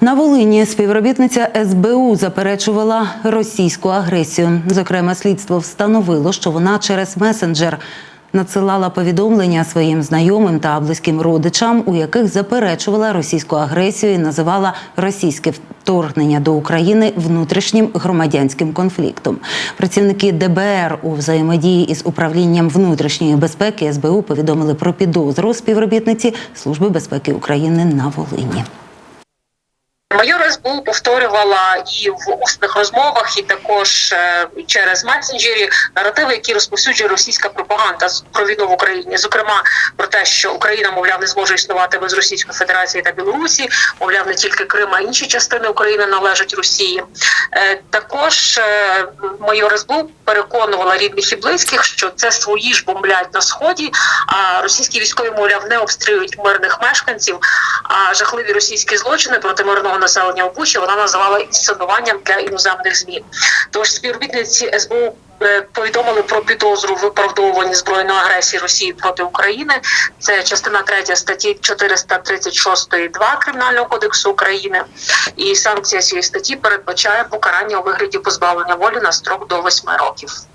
На Волині співробітниця СБУ заперечувала російську агресію. Зокрема, слідство встановило, що вона через месенджер надсилала повідомлення своїм знайомим та близьким родичам, у яких заперечувала російську агресію і називала російське вторгнення до України внутрішнім громадянським конфліктом. Працівники ДБР у взаємодії із управлінням внутрішньої безпеки СБУ повідомили про підозру співробітниці Служби безпеки України на Волині. Майор СБУ повторювала і в усних розмовах, і також е, через месенджері наративи, які розповсюджує російська пропаганда про війну в Україні. Зокрема, про те, що Україна, мовляв, не зможе існувати без Російської Федерації та Білорусі, мовляв, не тільки Крим, а інші частини України належать Росії. Е, Також е, майор СБУ переконувала рідних і близьких, що це свої ж бомблять на сході, а російські військові, мовляв, не обстрілюють мирних мешканців. Жахливі російські злочини проти мирного населення в Бучі вона називала інсценуванням для іноземних змі. Тож співробітниці СБУ е, повідомили про підозру в виправдовуванні збройної агресії Росії проти України. Це частина 3 статті 436.2 Кримінального кодексу України. І санкція цієї статті передбачає покарання у вигляді позбавлення волі на строк до 8 років.